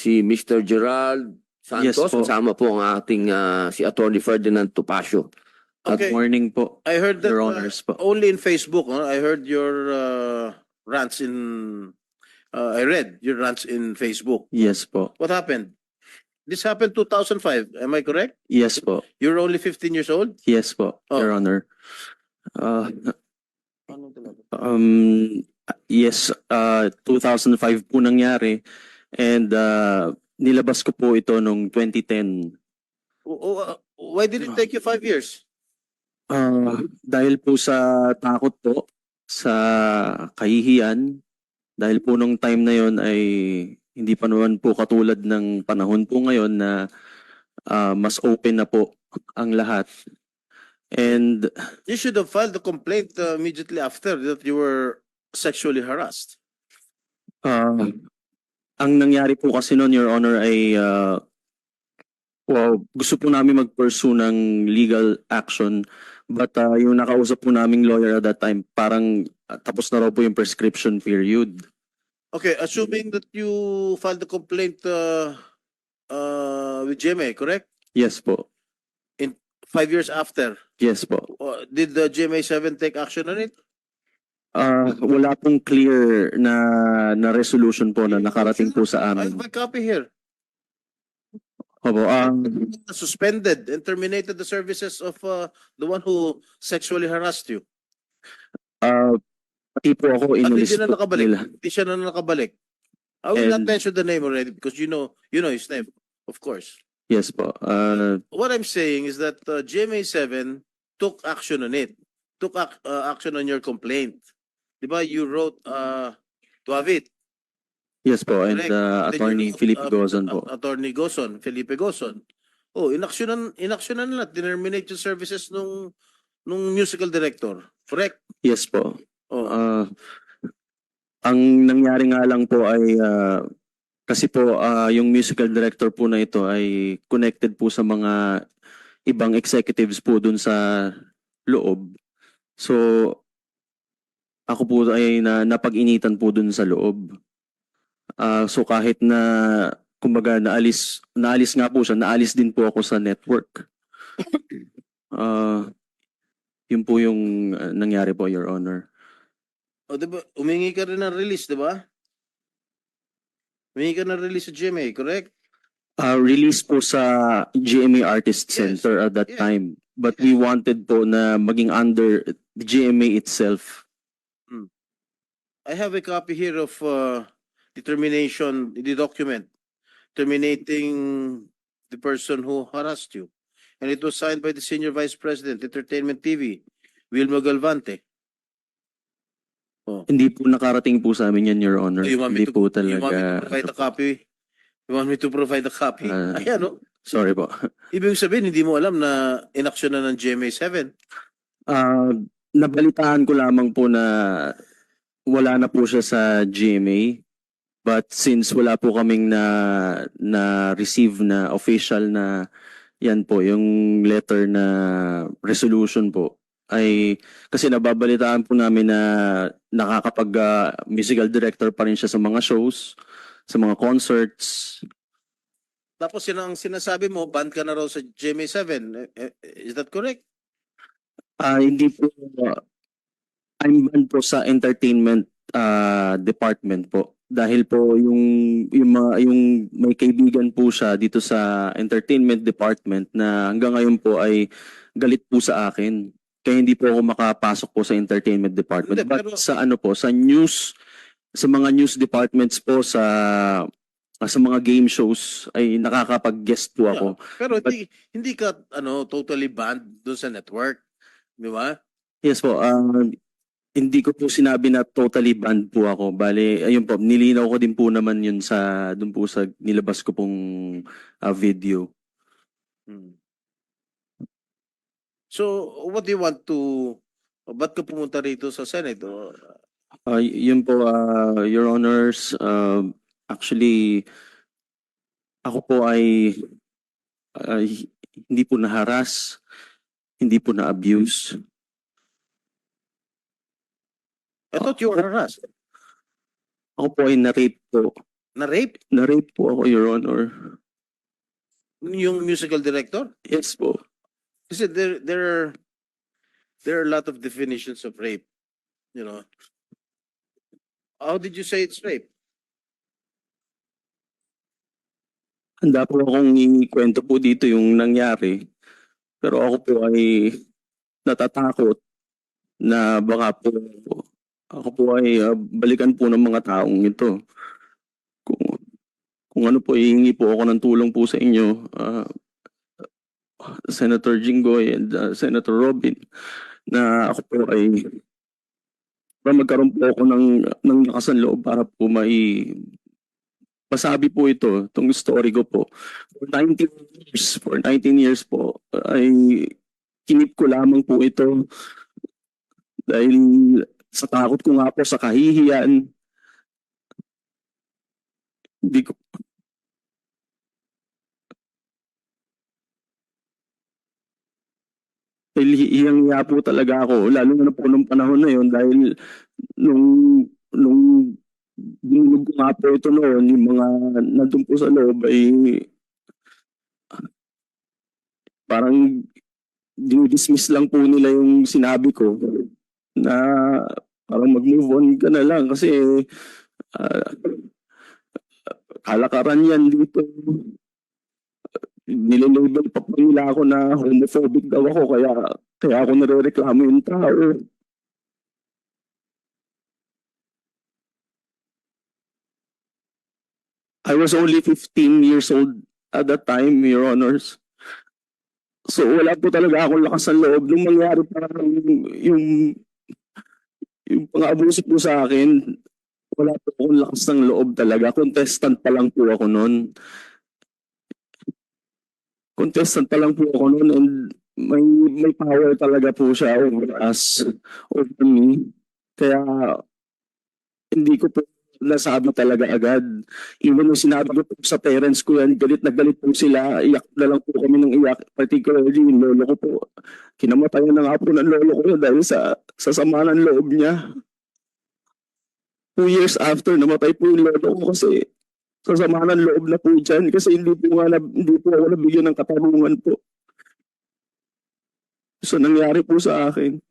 si Mr. Gerald Yes Santos, po. kasama po ang ating ah, si Attorney Ferdinand Topacio. Good Okay. morning po, I heard that Your uh, Honors po. only in Facebook. Huh? I heard your uh, rants in. Uh, I read your rants in Facebook. Yes po. What happened? This happened 2005. Am I correct? Yes po. You're only 15 years old. Yes po, Oh. Your Honor. Uh, um, yes, uh, 2005 po nangyari and uh, nilabas ko po ito nung 2010. O- o- uh, why did it take you five years? Uh, dahil po sa takot po, sa kahihiyan, dahil po nung time na yon ay hindi pa naman po katulad ng panahon po ngayon na ah, mas open na po ang lahat. And You should have filed the complaint uh, immediately after that you were sexually harassed. ah, ang nangyari po kasi noon, Your Honor, ay ah, wow, gusto po namin mag-pursue ng legal action but ah, yung nakausap po naming lawyer at that time, parang ah, tapos na raw po yung prescription period. Okay, assuming that you filed the complaint uh, uh, with GMA, correct? Yes po. Five years after, Yes po. uh, did the GMA7 take action on it? Ah, wala pong clear na na resolution po na nakarating po sa I amin. have my copy here. Opo, ah, Suspended and terminated the services of uh, the one who sexually harassed you. ah, pati po ako At hindi na po nakabalik. nila. Hindi siya na nakabalik. I will not And- mention the name already because you know you know his name, of course. Yes po. Ah, What I'm saying is that uh, GMA7 took action on it, took ac- uh, action on your complaint. Diba? You wrote uh, to have it. yes po. And Correct. Then you Attorney wrote, Felipe uh, Gozon po. uh, Attorney Gozon, Felipe Gozon. Oh, inaksyonan, inaksyonan nila, terminate yung services nung nung musical director. Correct? Yes po. Oh. Ah, ang nangyari nga lang po ay ah, kasi po ah, yung musical director po na ito ay connected po sa mga ibang executives po dun sa loob. So ako po ay na, napag-initan po dun sa loob. Ah, so kahit na kumbaga naalis naalis nga po siya, naalis din po ako sa network. Ah, yun po yung ah, nangyari po, Your Honor. O, diba? Umingi ka rin ng release, diba? Umingi ka ng release sa GMA, correct? Uh, release po sa GMA Artist Yes. Center at that Yeah. time. But we wanted po na maging under the GMA itself. I have a copy here of uh, determination, the document terminating the person who harassed you. And it was signed by the Senior Vice President, Entertainment TV, Wilma Galvante. Hindi po nakarating po sa amin yan, Your Honor. You want me Hindi to- po You want me to talaga. provide a copy? You want me to provide a copy? Ah. Ayan, no? Sorry po. Ibig sabihin, hindi mo alam na inaksyon na ng GMA7. Uh, nabalitaan ko lamang po na wala na po siya sa GMA. But since wala po kaming na na receive na official na yan po yung letter na resolution po ay kasi nababalitaan po namin na nakakapag ah, musical director pa rin siya sa mga shows, sa mga concerts. Tapos yun ang sinasabi mo, banned ka na raw sa GMA7. Eh, eh, Is that correct? Ah, hindi po I'm banned po sa entertainment ah, department po dahil po yung yung mga yung may kaibigan po siya dito sa entertainment department na hanggang ngayon po ay galit po sa akin kaya hindi po ako makapasok po sa entertainment department Hindi, but pero- sa ano po sa news sa mga news departments po sa sa mga game shows ay nakakapag-guest po ako Pero But- hindi, hindi ka ano totally banned doon sa network. Di ba? Yes po. ah, hindi ko po sinabi na totally banned po ako. Bale, ayun po, nilinaw ko din po naman yun sa, dun po sa nilabas ko pong ah, video. Hmm. So, what do you want to... Ba't ka pumunta rito sa Senate? O, Ah, y- yun po, ah, Your Honors, ah, actually, ako po ay ay hindi po na-harass, hindi po na-abuse. I thought you were harassed. Ako po ay na-rape po. Na rape? Na-rape po ako, Your Honor. Yung musical director? Yes po. Kasi there, there are, there are a lot of definitions of rape, you know. How did you say it's rape? Handa po akong ikwento po dito yung nangyari. Pero ako po ay natatakot na baka po ako po ay ah, balikan po ng mga taong ito. Kung, kung ano po, hihingi po ako ng tulong po sa inyo, ah, Senator Jinggoy and ah, Senator Robin, na ako po ay para magkaroon po ako ng, ng lakas ng loob para po may pasabi po ito, itong story ko po. For 19 years, for 19 years po, ay kinip ko lamang po ito dahil sa takot ko nga po sa kahihiyan. Hindi ko dahil hiyang hiya po talaga ako, lalo na po nung panahon na yon dahil nung nung dinulog ko nga po ito noon, yung mga nandun po sa loob ay parang dinidismiss lang po nila yung sinabi ko na parang mag-move on ka na lang kasi ah, kalakaran yan dito. Nililabel pa po nila ako na homophobic daw ako kaya kaya ako nare-reklamo yung tao. I was only 15 years old at that time, Your Honors. So wala po talaga akong lakas ng loob. Nung mangyari parang yung, yung, pang-abuso po sa akin, wala po akong lakas ng loob talaga. Contestant pa lang po ako noon. Contestant pa lang po ako noon and may, may power talaga po siya over us, over me. Kaya hindi ko po nasabi talaga agad. Even nung sinabi ko sa parents ko yan, galit na galit po sila, iyak na lang po kami ng iyak. Particularly yung lolo ko po. Kinamatayan na nga po ng lolo ko dahil sa, sa sama ng loob niya. Two years after, namatay po yung lolo ko kasi sa sama ng loob na po dyan kasi hindi po, nga, na- hindi po ako nabigyan ng katarungan po. So nangyari po sa akin.